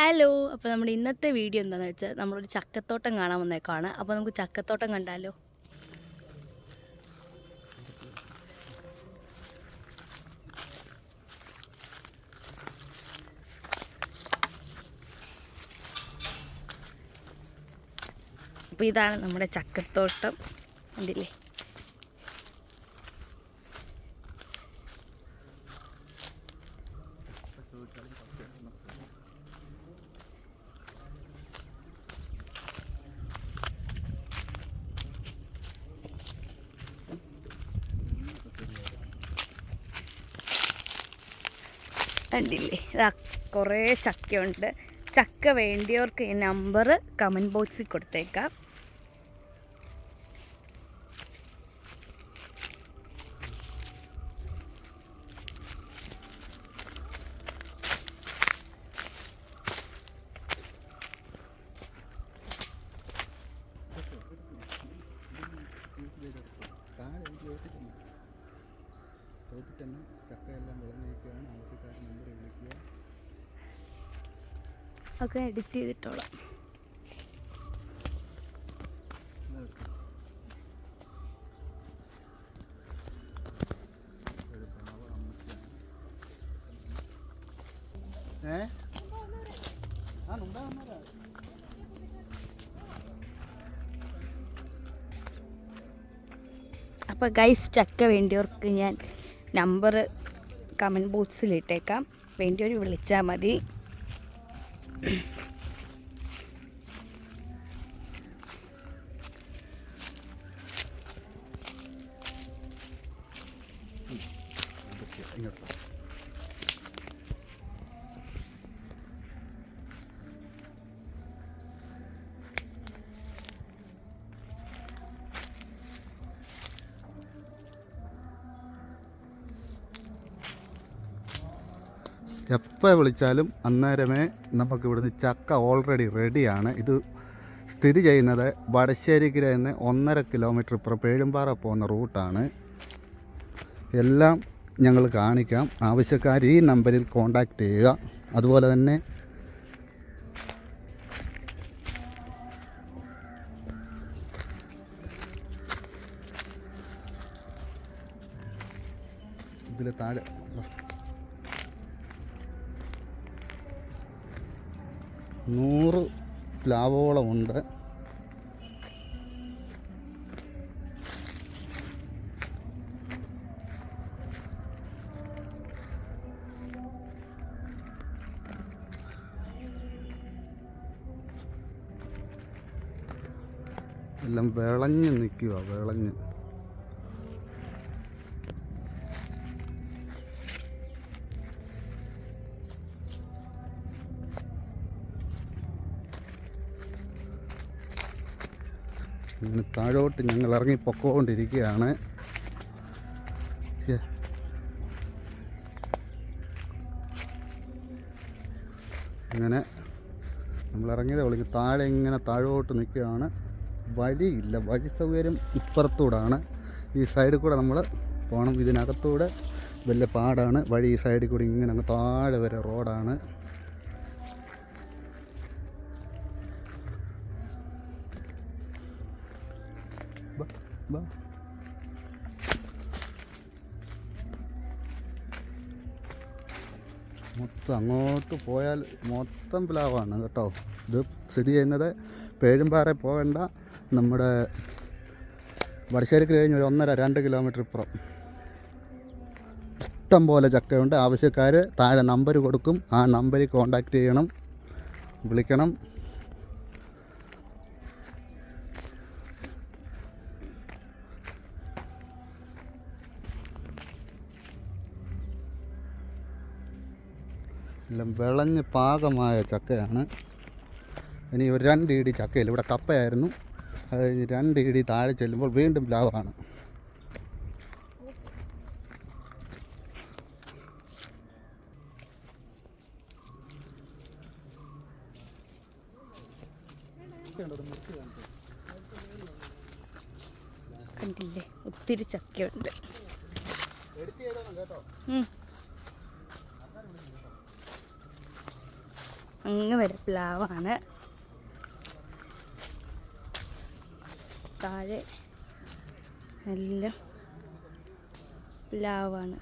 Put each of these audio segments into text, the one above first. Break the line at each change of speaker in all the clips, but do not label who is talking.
Hello അപ്പോൾ നമ്മുടെ ഇന്നത്തെ വീഡിയോ എന്താണെന്ന് വെച്ചാൽ നമ്മളൊരു ചക്കത്തോട്ടം കാണാൻ വന്നേക്കാണ്. അപ്പോൾ നമുക്ക് ചക്കത്തോട്ടം കണ്ടാലോ? അപ്പോൾ ഇതാണ് നമ്മുടെ ചക്കത്തോട്ടം. കണ്ടില്ലേ? കണ്ടില്ലേ? ഇതാ കുറേ ചക്കയുണ്ട്. ചക്ക വേണ്ടിയവർക്ക് ഈ നമ്പർ കമന്റ് ബോക്സിൽ കൊടുത്തേക്കാം
താഴെ എനിക്ക് ചോദിച്ചിട്ടുണ്ട് ചോദിച്ചിട്ട് തന്നെ ചക്കയെല്ലാം വിളഞ്ഞിരിക്കുകയാണ് ആവശ്യക്കാർ നമ്പർ വിളിക്കുക
ഒക്കെ എഡിറ്റ് ചെയ്തിട്ടോളാം.
അപ്പൊ ഏ? ആ
അപ്പോൾ ഗൈസ് ചക്ക വേണ്ടിയവർക്ക് ഞാൻ നമ്പർ കമന്റ് ബോക്സിൽ ഇട്ടേക്കാം. വേണ്ടിയവർ വിളിച്ചാൽ മതി.
ഇങ്ങോട്ട് എപ്പോൾ വിളിച്ചാലും അന്നേരമേ നമുക്ക് ഇവിടുന്ന് ചക്ക ഓൾറെഡി റെഡിയാണ് ഇത് സ്ഥിതി ചെയ്യുന്നത് വടശ്ശേരിക്കര നിന്ന് ഒന്നര കിലോമീറ്റർ ഇപ്പുറം പേഴുംപാറ പോകുന്ന റൂട്ടാണ് എല്ലാം ഞങ്ങൾ കാണിക്കാം. ആവശ്യക്കാർ ഈ നമ്പറിൽ കോണ്ടാക്റ്റ് ചെയ്യുക. അതുപോലെ തന്നെ ഇതിൽ താഴെ നൂറ് പ്ലാവോളമുണ്ട് എല്ലാം വിളഞ്ഞ് നിൽക്കുക വിളഞ്ഞ്. ഇങ്ങനെ താഴോട്ട് ഞങ്ങൾ ഇറങ്ങി പൊക്കോണ്ടിരിക്കുകയാണ്. ഇങ്ങനെ നമ്മൾ ഇറങ്ങിയത് വിളിക്ക് താഴെ ഇങ്ങനെ താഴോട്ട് നിൽക്കുകയാണ്. വഴിയില്ല. വഴി സൗകര്യം ഇപ്പുറത്തൂടാണ്. ഈ സൈഡിൽ കൂടെ നമ്മൾ പോകണം. ഇതിനകത്തൂടെ വലിയ പാടാണ്. വഴി ഈ സൈഡിൽ കൂടി ഇങ്ങനെ അങ്ങ് താഴെ വരെ റോഡാണ് മൊത്തം അങ്ങോട്ട് പോയാൽ മൊത്തം പ്ലാവാണ് കേട്ടോ. ഇത് സ്ഥിതി ചെയ്യുന്നത് പേഴുംപാറ പോകേണ്ട. നമ്മുടെ വടശ്ശേരിക്ക് കഴിഞ്ഞ് ഒരു ഒന്നര രണ്ട് കിലോമീറ്റർ ഇപ്പുറം. ഇഷ്ടം പോലെ ചക്കയുണ്ട്. ആവശ്യക്കാർ താഴെ നമ്പർ കൊടുക്കും. ആ നമ്പറിൽ കോണ്ടാക്ട് ചെയ്യണം. വിളിക്കണം. എല്ലാം വിളഞ്ഞ് പാകമായ ചക്കയാണ്. ഇനി ഒരു രണ്ട് ഇടി ചക്കയിൽ ഇവിടെ കപ്പയായിരുന്നു. അത് രണ്ട് ഇടി താഴെ ചെല്ലുമ്പോൾ വീണ്ടും ലാഭമാണ്.
കണ്ടില്ലേ? ഒത്തിരി ചക്കയുണ്ട്.
കേട്ടോ
അങ്ങ് വരെ. പ്ലാവാണ്. താഴെ എല്ലാം പ്ലാവാണ്.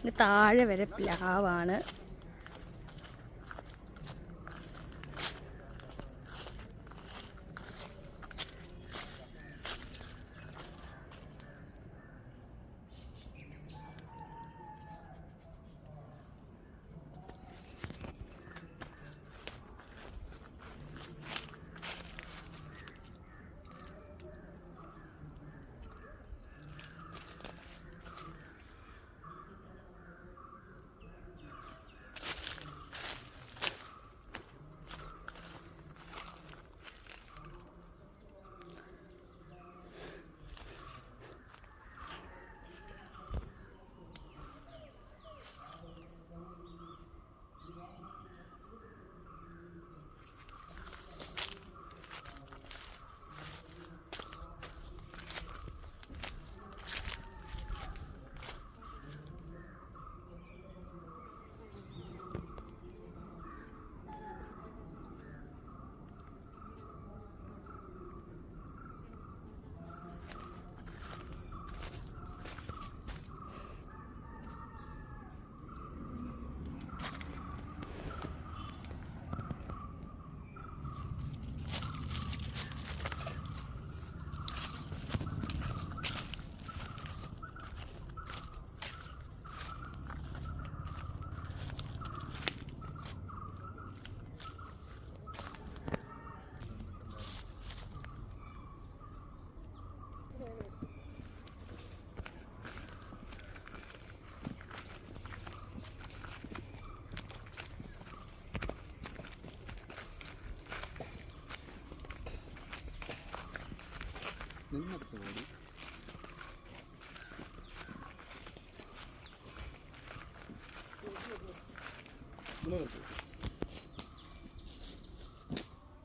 ഇത് താഴെ വരെ പ്ലാവാണ്.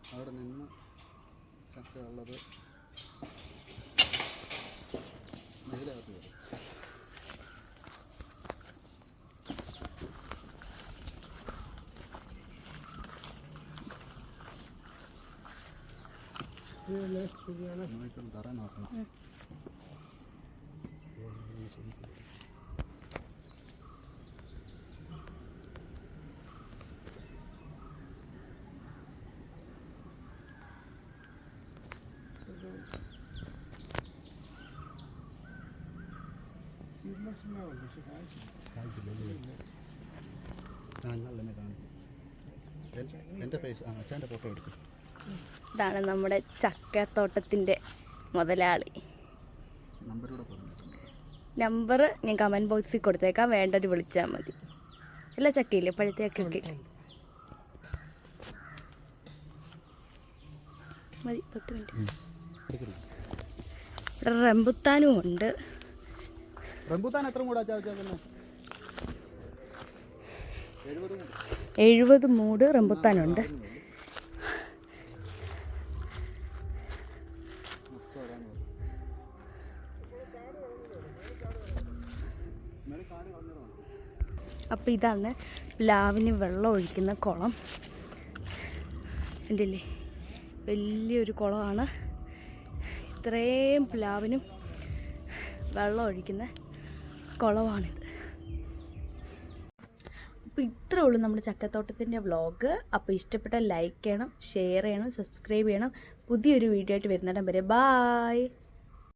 അവിടെ നിന്ന് ചക്ക ഉള്ളത് മേലകത്ത് വരും. നോക്കണം തറ നോക്കണം
ഇതാണ് നമ്മുടെ ചക്കത്തോട്ടത്തിന്റെ മുതലാളി. നമ്പർ ഞാൻ കമന്റ് ബോക്സിൽ കൊടുത്തേക്കാം. വേണ്ടത് വിളിച്ചാൽ മതി. എല്ലാ ചക്കയില്ലേ? ചക്കയ്ക്ക് മതി പത്ത് മിനിറ്റ് റംബുത്താനും ഉണ്ട്.
റംബൂത്താൻ എത്ര വെച്ചേക്കുന്നത് എഴുപത്
മൂട് റംബുത്താനുണ്ട് അപ്പോൾ ഇതാണ് പ്ലാവിന് വെള്ളം ഒഴിക്കുന്ന കുളം. കണ്ടില്ലേ? വലിയൊരു കുളമാണ്. ഇത്രയും പ്ലാവിനും വെള്ളം ഒഴിക്കുന്ന കുളമാണിത് അപ്പോൾ ഇത്രേ ഉള്ളൂ നമ്മുടെ ചക്കത്തോട്ടത്തിന്റെ വ്ളോഗ് അപ്പോൾ ഇഷ്ടപ്പെട്ട ലൈക്ക് ചെയ്യണം ഷെയർ ചെയ്യണം സബ്സ്ക്രൈബ് ചെയ്യണം. പുതിയൊരു വീഡിയോ ആയിട്ട് വരുന്നിടം വരെ. ബായ്.